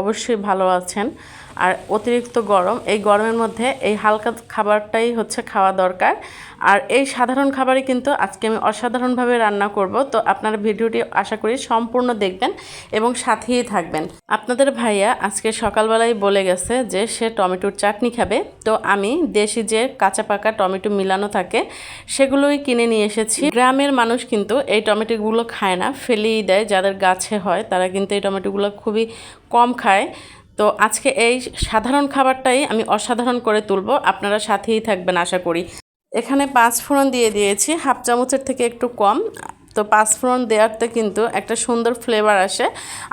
অবশ্যই ভালো আছেন। আর অতিরিক্ত গরম, এই গরমের মধ্যে এই হালকা খাবারটাই হচ্ছে খাওয়া দরকার। আর এই সাধারণ খাবারই কিন্তু আজকে আমি অসাধারণভাবে রান্না করব। তো আপনারা ভিডিওটি আশা করি সম্পূর্ণ দেখবেন এবং সাথেই থাকবেন। আপনাদের ভাইয়া আজকে সকালবেলায় বলে গেছে যে সে টমেটোর চাটনি খাবে। তো আমি দেশি যে কাঁচা পাকা টমেটো মিলানো থাকে, সেগুলোই কিনে নিয়ে এসেছি। গ্রামের মানুষ কিন্তু এই টমেটোগুলো খায় না, ফেলেই দেয়। যাদের গাছে হয়, তারা কিন্তু এই টমেটোগুলো খুবই কম খায়। তো আজকে এই সাধারণ খাবারটাই আমি অসাধারণ করে তুলব। আপনারা সাথেই থাকবেন, আশা করি। এখানে পাঁচ ফোড়ন দিয়ে দিয়েছি। হাফ চামচের থেকে একটু কম। তো পাঁচফোড়ন দেওয়াতে কিন্তু একটা সুন্দর ফ্লেভার আসে,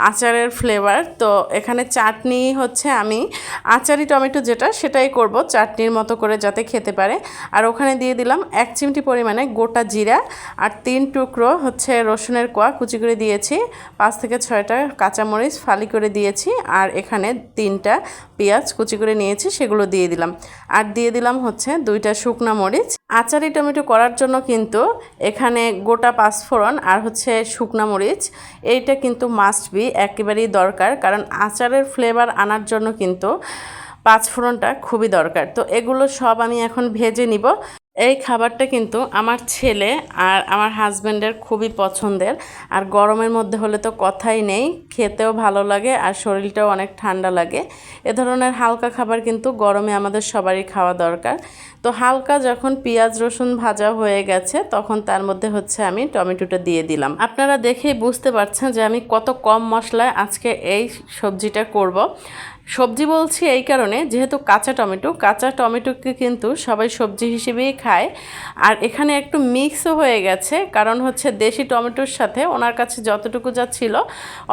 আচারের ফ্লেভার তো এখানে চাটনি হচ্ছে আমি আচারি টমেটো যেটা, সেটাই করব চাটনির মতো করে যাতে খেতে পারে। আর ওখানে দিয়ে দিলাম এক চিমটি পরিমাণে গোটা জিরা আর তিন টুকরো হচ্ছে রসুনের কোয়া, কুচি করে দিয়েছি। পাঁচ থেকে ছয়টা কাঁচামরিচ ফালি করে দিয়েছি আর এখানে তিনটা পেঁয়াজ কুচি করে নিয়েছি, সেগুলো দিয়ে দিলাম। আর দিয়ে দিলাম হচ্ছে দুইটা শুকনা মরিচ। আচারি টমেটো করার জন্য কিন্তু এখানে গোটা পাঁচফোড়ন আর হচ্ছে শুকনা মরিচ, এইটা কিন্তু মাস্ট বি একেবারেই দরকার। কারণ আচারের ফ্লেভার আনার জন্য কিন্তু পাঁচফোড়নটা খুবই দরকার। তো এগুলো সব আমি এখন ভেজে নিব। এই খাবারটা কিন্তু আমার ছেলে আর আমার হাজব্যান্ডের খুবই পছন্দের। আর গরমের মধ্যে হলে তো কথাই নেই, খেতেও ভালো লাগে আর শরীরটাও অনেক ঠান্ডা লাগে। এ ধরনের হালকা খাবার কিন্তু গরমে আমাদের সবারই খাওয়া দরকার। তো হালকা যখন পেঁয়াজ, রসুন ভাজা হয়ে গেছে, তখন তার মধ্যে হচ্ছে আমি টমেটোটা দিয়ে দিলাম। আপনারা দেখেই বুঝতে পারছেন যে আমি কত কম মশলায় আজকে এই সবজিটা করব। সবজি বলছি এই কারণে, যেহেতু কাঁচা টমেটো, কাঁচা টমেটোকে কিন্তু সবাই সবজি হিসেবেই খায়। আর এখানে একটু মিক্সও হয়ে গেছে, কারণ হচ্ছে দেশি টমেটোর সাথে ওনার কাছে যতটুকু যা ছিল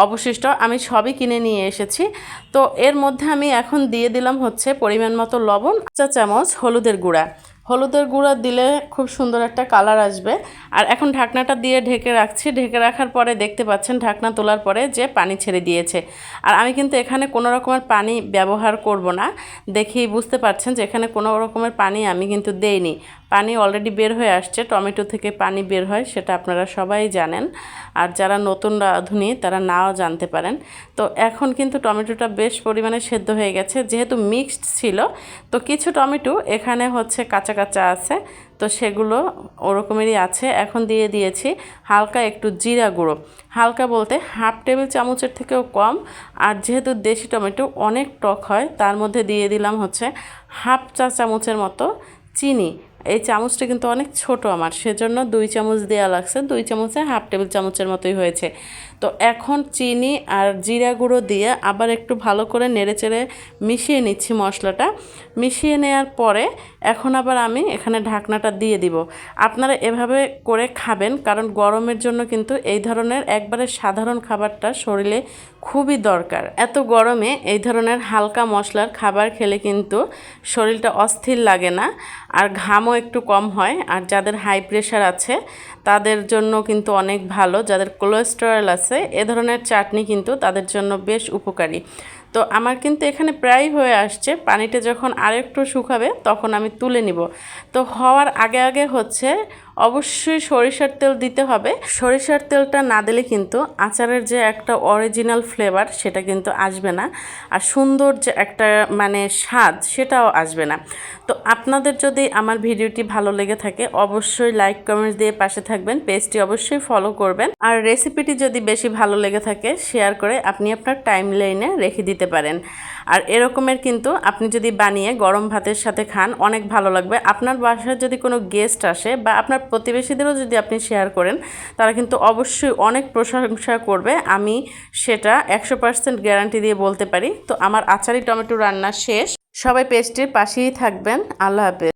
অবশিষ্ট আমি সবই কিনে নিয়ে এসেছি। তো এর মধ্যে আমি এখন দিয়ে দিলাম হচ্ছে পরিমাণ মতো লবণ, চা চামচ, হলুদের গুঁড়া। হলুদের গুঁড়া দিলে খুব সুন্দর একটা কালার আসবে। আর এখন ঢাকনাটা দিয়ে ঢেকে রাখছি। ঢেকে রাখার পরে দেখতে পাচ্ছেন ঢাকনা তোলার পরে যে পানি ছেড়ে দিয়েছে। আর আমি কিন্তু এখানে কোনো রকমের পানি ব্যবহার করব না। দেখেই বুঝতে পারছেন যে এখানে কোনো রকমের পানি আমি কিন্তু দেইনি। পানি অলরেডি বের হয়ে আসছে, টমেটো থেকে পানি বের হয়, সেটা আপনারা সবাই জানেন। আর যারা নতুন রাঁধুনি, তারা নাও জানতে পারেন। তো এখন কিন্তু টমেটোটা বেশ পরিমাণে সেদ্ধ হয়ে গেছে, যেহেতু মিক্সড ছিল, তো কিছু টমেটো এখানে হচ্ছে কাঁচা কাঁচা আছে, তো সেগুলো ওরকমেরই আছে। এখন দিয়ে দিয়েছি হালকা একটু জিরা গুঁড়ো। হালকা বলতে হাফ টেবিল চামচের থেকেও কম, আর যেহেতু দেশি টমেটো অনেক টক হয়, তার মধ্যে দিয়ে দিলাম হচ্ছে হাফ চা চামচের মতো চিনি। এই চামচটা কিন্তু অনেক ছোট আমার, সেজন্য দুই চামচ দেওয়া লাগছে। দুই চামচে হাফ টেবিল চামচের মতোই হয়েছে। তো এখন চিনি আর জিরা গুঁড়ো দিয়ে আবার একটু ভালো করে নেড়েচেড়ে মিশিয়ে নিচ্ছি মশলাটা। মিশিয়ে নেওয়ার পরে এখন আবার আমি এখানে ঢাকনাটা দিয়ে দিব। আপনারা এভাবে করে খাবেন, কারণ গরমের জন্য কিন্তু এই ধরনের একবারে সাধারণ খাবারটা শরীরে খুবই দরকার। এত গরমে এই ধরনের হালকা মশলার খাবার খেলে কিন্তু শরীরটা অস্থির লাগে না, আর ঘামও একটু কম হয়, আর যাদের হাই প্রেশার আছে, তাদের জন্য কিন্তু অনেক ভালো। যাদের কোলেস্টেরল আছে, এ ধরনের চাটনি কিন্তু তাদের জন্য বেশ উপকারী। তো আমার কিন্তু এখানে প্রায় হয়ে আসছে, পানিটা যখন আরেকটু শুকাবে তখন আমি তুলে নিব। তো হওয়ার আগে আগে হচ্ছে অবশ্যই সরিষার তেল দিতে হবে। সরিষার তেলটা না দিলে কিন্তু আচারের যে একটা অরিজিনাল ফ্লেভার সেটা কিন্তু আসবে না। আর সুন্দর যে একটা মানে স্বাদ সেটাও আসবে না। তো আপনাদের যদি আমার ভিডিওটি ভালো লেগে থাকে, অবশ্যই লাইক কমেন্টস দিয়ে পাশে থাকবেন। পেজটি অবশ্যই ফলো করবেন। আর রেসিপিটি যদি বেশি ভালো লেগে থাকে শেয়ার করে আপনি আপনার টাইম লাইনে রেখে দিতে পারেন। আর এরকমের কিন্তু আপনি যদি বানিয়ে গরম ভাতের সাথে খান, অনেক ভালো লাগবে। আপনার বাসায় যদি কোনো গেস্ট আসে বা আপনার প্রতিবেশীদেরও যদি আপনি শেয়ার করেন, তারা কিন্তু অবশ্যই অনেক প্রশংসা করবে। আমি সেটা একশো পার্সেন্ট গ্যারান্টি দিয়ে বলতে পারি। তো আমার আচারি টমেটো রান্না শেষ। সবাই পেস্টের পাশেই থাকবেন। আল্লাহ হাফেজ।